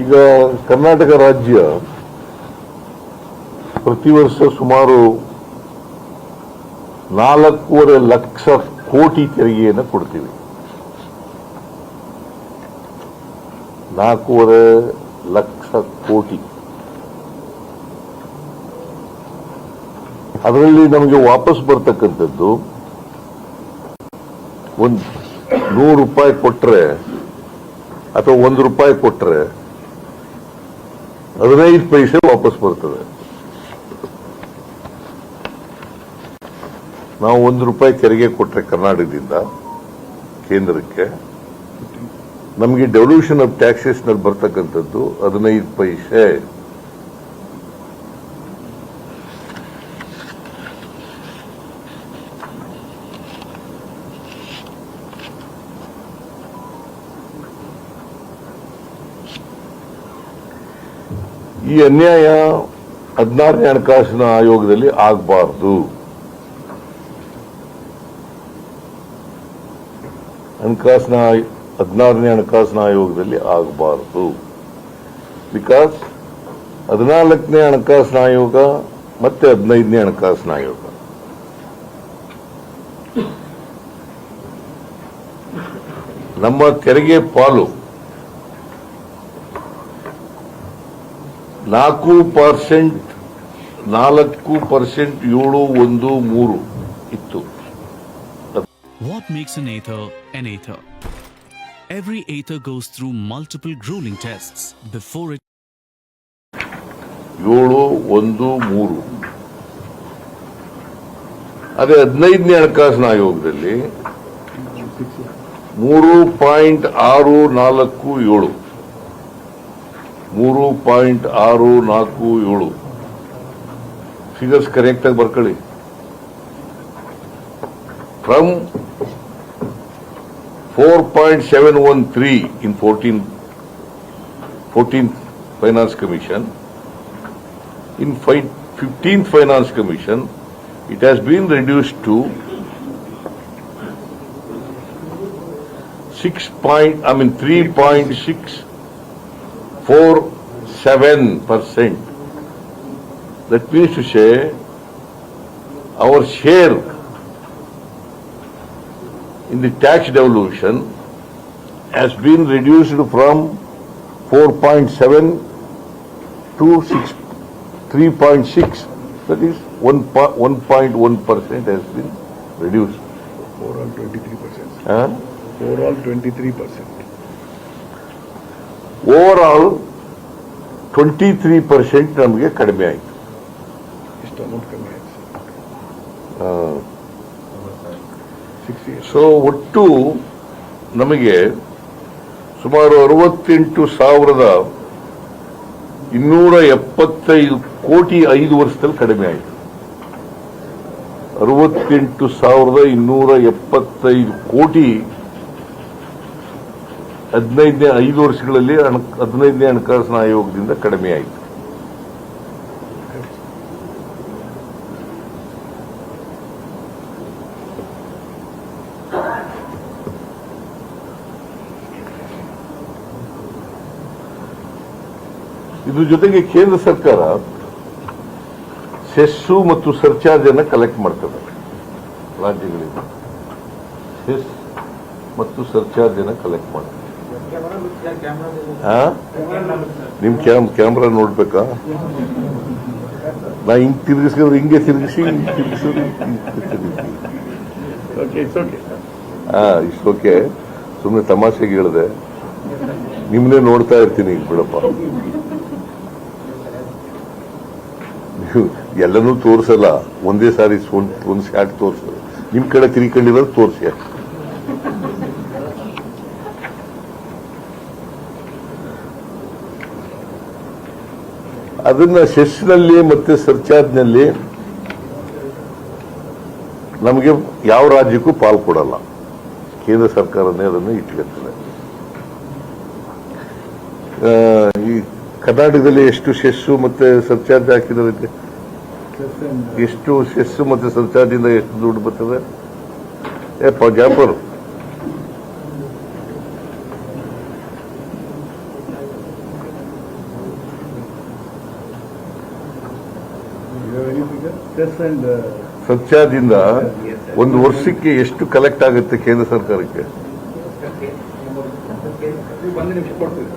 ಈಗ ಕರ್ನಾಟಕ ರಾಜ್ಯ ಪ್ರತಿ ವರ್ಷ ಸುಮಾರು ನಾಲ್ಕೂವರೆ ಲಕ್ಷ ಕೋಟಿ ತೆರಿಗೆಯನ್ನು ಕೊಡ್ತೀವಿ. ನಾಲ್ಕೂವರೆ ಲಕ್ಷ ಕೋಟಿ. ಅದರಲ್ಲಿ ನಮಗೆ ವಾಪಸ್ ಬರ್ತಕ್ಕಂಥದ್ದು ಒಂದು ನೂರು ರೂಪಾಯಿ ಕೊಟ್ಟರೆ ಅಥವಾ ಒಂದು ರೂಪಾಯಿ ಕೊಟ್ರೆ ಹದಿನೈದು ಪೈಸೆ ವಾಪಸ್ ಬರ್ತದೆ. ನಾವು ಒಂದು ರೂಪಾಯಿ ತೆರಿಗೆ ಕೊಟ್ಟರೆ ಕರ್ನಾಟಕದಿಂದ, ಕೇಂದ್ರಕ್ಕೆ, ನಮಗೆ ಡೆವಲ್ಯೂಷನ್ ಆಫ್ ಟ್ಯಾಕ್ಸಸ್ನಲ್ಲಿ ಬರ್ತಕ್ಕಂಥದ್ದು ಹದಿನೈದು ಪೈಸೆ. ಈ ಅನ್ಯಾಯ ಹದಿನಾರನೇ ಹಣಕಾಸಿನ ಆಯೋಗದಲ್ಲಿ ಆಗಬಾರ್ದು. ಹಣಕಾಸಿನ ಹದಿನಾರನೇ ಹಣಕಾಸಿನ ಆಯೋಗದಲ್ಲಿ ಆಗಬಾರದು. ಬಿಕಾಸ್ ಹದಿನಾಲ್ಕನೇ ಹಣಕಾಸಿನ ಆಯೋಗ ಮತ್ತೆ ಹದಿನೈದನೇ ಹಣಕಾಸಿನ ಆಯೋಗ. ನಮ್ಮ ತೆರಿಗೆ ಪಾಲು ನಾಲ್ಕು ಪರ್ಸೆಂಟ್ ನಾಲ್ಕು ಪರ್ಸೆಂಟ್ ಏಳು ಒಂದು ಮೂರು ಇತ್ತು. What makes an Ather an Ather every Ather goes through multiple grueling tests before it ಏಳು ಒಂದು ಮೂರು. ಅದೇ ಹದಿನೈದನೇ ಹಣಕಾಸಿನ ಆಯೋಗದಲ್ಲಿ ಮೂರು ಪಾಯಿಂಟ್ ಆರು ನಾಲ್ಕು ಏಳು. Figures correct back from four point seven one three in fourteen fourteen finance commission in fifteenth finance commission it has been reduced to six point I mean three point six 47%. That means to say our share in the tax devolution has been reduced from 4.7 to 6, 3.6. That is 1.1% has been reduced. Overall 23%. Overall 23%. Twenty-three three percent 23 percent ನಮಗೆ ಕಡಿಮೆ ಆಯಿತು. So ಒಟ್ಟು ನಮಗೆ ಸುಮಾರು ಅರವತ್ತೆಂಟು ಸಾವಿರದ ಇನ್ನೂರ ಎಪ್ಪತ್ತೈದು ಕೋಟಿ ಐದು ವರ್ಷದಲ್ಲಿ ಕಡಿಮೆ ಆಯಿತು. ಅರವತ್ತೆಂಟು ಸಾವಿರದ ಇನ್ನೂರ ಎಪ್ಪತ್ತೈದು ಕೋಟಿ ಹದಿನೈದನೇ, ಐದು ವರ್ಷಗಳಲ್ಲಿ ಹದಿನೈದನೇ ಹಣಕಾಸಿನ ಆಯೋಗದಿಂದ ಕಡಿಮೆ ಆಯಿತು ಇದ್ರ ಜೊತೆಗೆ ಕೇಂದ್ರ ಸರ್ಕಾರ ಸೆಸ್ಸು ಮತ್ತು ಸರ್ಚಾರ್ಜ್ ಅನ್ನ ಕಲೆಕ್ಟ್ ಮಾಡ್ತದೆ ರಾಜ್ಯಗಳಿಂದ. ಸೆಸ್ ಮತ್ತು ಸರ್ಚಾರ್ಜ್ ಅನ್ನ ಕಲೆಕ್ಟ್ ಮಾಡ್ತದೆ. ನಿಮ್ ಕ್ಯಾಮ್ ಕ್ಯಾಮ್ರಾ ನೋಡ್ಬೇಕಾ? ನಾ ಹಿಂಗ್ ತಿರುಗಿಸಿದ್ರೆ ಹಿಂಗೆ ತಿರುಗಿಸಿ ಹಿಂಗ್ ತಿರುಗಿಸಿದ್ರೆ ಹಾ ಇಷ್ಟೋಕೆ ಸುಮ್ಮನೆ ತಮಾಷೆಗೆ ಹೇಳಿದೆ. ನಿಮ್ನೆ ನೋಡ್ತಾ ಇರ್ತೀನಿ ಈಗ ಬಿಡಪ್ಪ. ನೀವು ಎಲ್ಲನೂ ತೋರ್ಸಲ್ಲ. ಒಂದೇ ಸಾರಿ ಒಂದು ಶಾಟ್ ತೋರ್ಸಲ್ಲ ನಿಮ್ ಕಡೆ ತಿರ್ಕೊಂಡಿರೋದು ತೋರ್ಸಿ. ಅದನ್ನ ಸೆಸ್ನಲ್ಲಿ ಮತ್ತೆ ಸರ್ಚಾರ್ಜ್ನಲ್ಲಿ ನಮಗೆ ಯಾವ ರಾಜ್ಯಕ್ಕೂ ಪಾಲ್ ಕೊಡಲ್ಲ. ಕೇಂದ್ರ ಸರ್ಕಾರನೇ ಅದನ್ನು ಇಟ್ಕೊಳ್ತದೆ. ಆ, ಈ ಕರ್ನಾಟಕದಲ್ಲಿ ಎಷ್ಟು ಸೆಸ್ಸು ಮತ್ತೆ ಸರ್ಚಾರ್ಜ್ ಹಾಕಿದ್ರೆ ಎಷ್ಟು ಸೆಸ್ಸು ಮತ್ತೆ ಸರ್ಚಾರ್ಜ್ ಇಂದ ಎಷ್ಟು ದುಡ್ಡು ಬರ್ತದೆ? ಏ ಪ ಸತ್ಯಾದಿಂದ ಒಂದು ವರ್ಷಕ್ಕೆ ಎಷ್ಟು ಕಲೆಕ್ಟ್ ಆಗುತ್ತೆ ಕೇಂದ್ರ ಸರ್ಕಾರಕ್ಕೆ?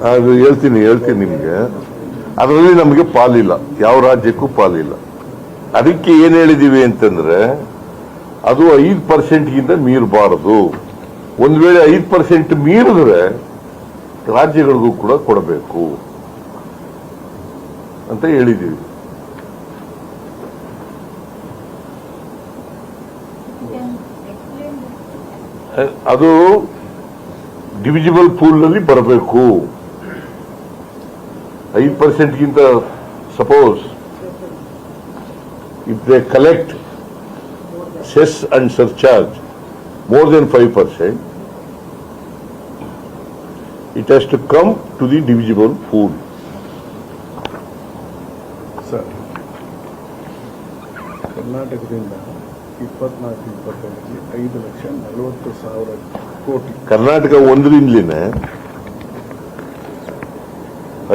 ಅದು ಹೇಳ್ತೀನಿ ಹೇಳ್ತೀನಿ ನಿಮಗೆ. ಅದರಲ್ಲಿ ನಮಗೆ ಪಾಲಿಲ್ಲ. ಯಾವ ರಾಜ್ಯಕ್ಕೂ ಪಾಲಿಲ್ಲ. ಅದಕ್ಕೆ ಏನು ಹೇಳಿದೀವಿ ಅಂತಂದ್ರೆ, ಅದು ಐದು ಪರ್ಸೆಂಟ್ಗಿಂತ ಮೀರಬಾರದು. ಒಂದು ವೇಳೆ ಐದು ಪರ್ಸೆಂಟ್ ಮೀರಿದ್ರೆ ರಾಜ್ಯಗಳಿಗೂ ಕೂಡ ಕೊಡಬೇಕು ಅಂತ ಹೇಳಿದೀವಿ. ಅದು ಡಿವಿಜಿಬಲ್ ಪೂಲ್ನಲ್ಲಿ ಬರಬೇಕು. ಐದು ಪರ್ಸೆಂಟ್ಗಿಂತ suppose if they collect cess and surcharge more then five percent it has to come to the divisible pool sir ಕರ್ನಾಟಕದಿಂದ ಇಪ್ಪತ್ನಾಲ್ಕು ಇಪ್ಪತ್ತೈದರಲ್ಲಿ ಐದು ಲಕ್ಷ ನಲವತ್ತು ಸಾವಿರ ಕೋಟಿ. ಕರ್ನಾಟಕ ಒಂದರಿಂದಲೇ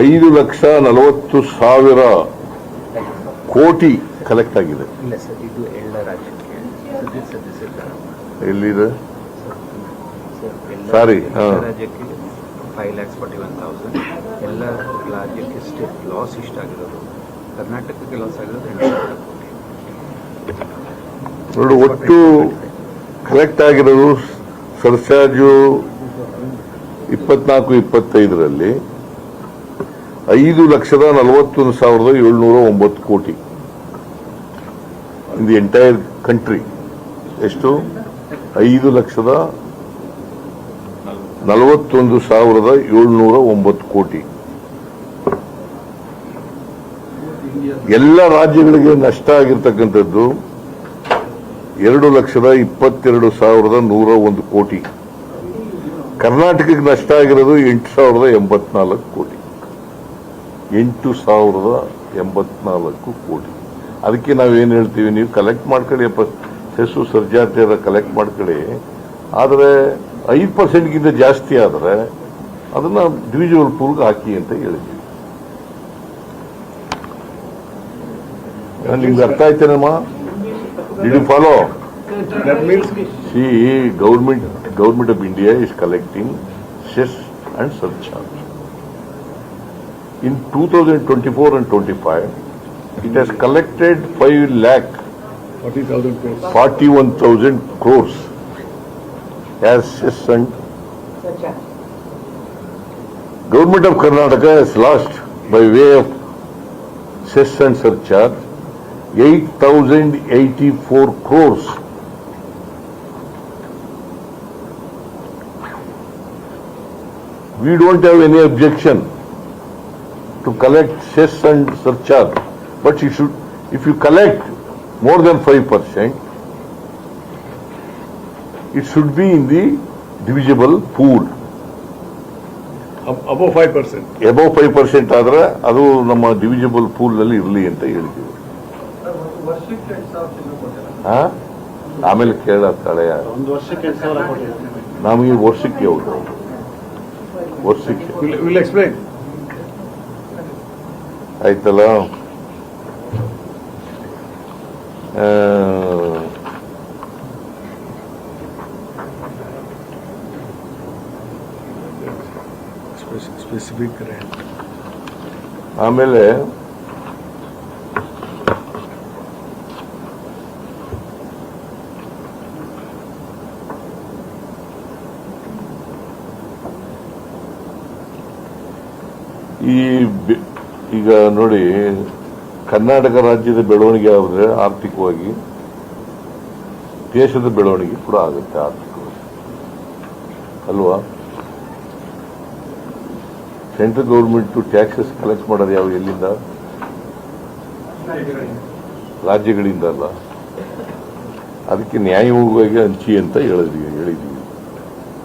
ಐದು ಲಕ್ಷ ನಲವತ್ತು ಸಾವಿರ ಕೋಟಿ ಕಲೆಕ್ಟ್ ಆಗಿದೆ. ಎಲ್ಲಿದೆ ಸರ್. ರಾಜ್ಯಕ್ಕೆ five lakhs forty one thousand ಎಲ್ಲ ರಾಜ್ಯಕ್ಕೆ ಸ್ಟೇಟ್ ಲಾಸ್ ಇಷ್ಟಾಗಿರೋದು ಕರ್ನಾಟಕಕ್ಕೆ ಲಾಸ್ ಆಗಿರೋದು ಎಂಟು ಸಾವಿರ ಕೋಟಿ. ನೋಡಿ ಒಟ್ಟು ಕಲೆಕ್ಟ್ ಆಗಿರೋದು ಸರ್ಚಾರ್ಜು ಇಪ್ಪತ್ನಾಲ್ಕು, ಇಪ್ಪತ್ತೈದರಲ್ಲಿ ಐದು ಲಕ್ಷದ ನಲವತ್ತೊಂದು ಸಾವಿರದ ಏಳ್ನೂರ ಒಂಬತ್ತು ಕೋಟಿ. ಇನ್ ದಿ ಎಂಟೈರ್ ಕಂಟ್ರಿ ಎಷ್ಟು? ಐದು ಲಕ್ಷದ ನಲವತ್ತೊಂದು ಸಾವಿರದ ಏಳ್ನೂರ ಒಂಬತ್ತು ಕೋಟಿ. ಎಲ್ಲ ರಾಜ್ಯಗಳಿಗೆ ನಷ್ಟ ಆಗಿರ್ತಕ್ಕಂಥದ್ದು ಎರಡು ಲಕ್ಷದ ಇಪ್ಪತ್ತೆರಡು ಸಾವಿರದ ನೂರ ಒಂದು ಕೋಟಿ. ಕರ್ನಾಟಕಕ್ಕೆ ನಷ್ಟ ಆಗಿರೋದು ಎಂಟು ಸಾವಿರದ ಎಂಬತ್ನಾಲ್ಕು ಕೋಟಿ. ಎಂಟು ಸಾವಿರದ ಎಂಬತ್ನಾಲ್ಕು ಕೋಟಿ. ಅದಕ್ಕೆ ನಾವೇನು ಹೇಳ್ತೀವಿ, ನೀವು ಕಲೆಕ್ಟ್ ಮಾಡ್ಕೊಳ್ಳಿ ಸೆಸ್ಸು ಸರ್ಜಾತಿಯರ ಕಲೆಕ್ಟ್ ಮಾಡ್ಕೊಳ್ಳಿ. ಆದರೆ ಐದು ಪರ್ಸೆಂಟ್ಗಿಂತ ಜಾಸ್ತಿ ಆದರೆ ಅದನ್ನು ಡಿವಿಜುವಲ್ ಪೂಲ್ಗೆ ಹಾಕಿ ಅಂತ ಹೇಳಿದ್ವಿ. ನಿಮ್ಗೆ ಅರ್ಥ ಆಯ್ತೇನಮ್ಮ? Did you follow? That means see, government government of India is collecting cess and surcharge. In 2024 and 25, it has collected 5 lakh 41,000 crores as cess and surcharge. Government of Karnataka has lost by way of cess and surcharge 8,084 crores. We don't have any objection to collect cess and surcharge, but you should, if you collect more than 5%, it should be in the divisible pool. Ab- Above 5%? Above 5% ಆದ್ರೆ ಅದು ನಮ್ಮ divisible ಪೂಲ್ನಲ್ಲಿ ಇರಲಿ ಅಂತ ಹೇಳಿದ್ದೀವಿ ಹಾ? ಆಮೇಲೆ ಕೇಳ ತಳೆಯ ಒಂದು ವರ್ಷಕ್ಕೆ ಎರಡು ಸಾವಿರ ಕೊಡಿ ನಮಗೆ ವರ್ಷಕ್ಕೆ ಹೌದು. ವರ್ಷಕ್ಕೆ. ಆಯ್ತಲ್ಲ? ಸ್ಪೆಸಿಫಿಕ್ ಆಮೇಲೆ ಈ ಈಗ ನೋಡಿ, ಕರ್ನಾಟಕ ರಾಜ್ಯದ ಬೆಳವಣಿಗೆ ಆದರೆ ಆರ್ಥಿಕವಾಗಿ ದೇಶದ ಬೆಳವಣಿಗೆ ಕೂಡ ಆಗುತ್ತೆ ಆರ್ಥಿಕವಾಗಿ. ಅಲ್ವಾ? ಸೆಂಟ್ರಲ್ ಗೌರ್ಮೆಂಟ್ ಟ್ಯಾಕ್ಸಸ್ ಕಲೆಕ್ಟ್ ಮಾಡೋದು ಯಾವ ಎಲ್ಲಿಂದ? ರಾಜ್ಯಗಳಿಂದ ಅಲ್ಲ. ಅದಕ್ಕೆ ನ್ಯಾಯವಾಗಿ ಹಂಚಿ ಅಂತ ಹೇಳಿದ್ವಿ ಹೇಳಿದ್ವಿ.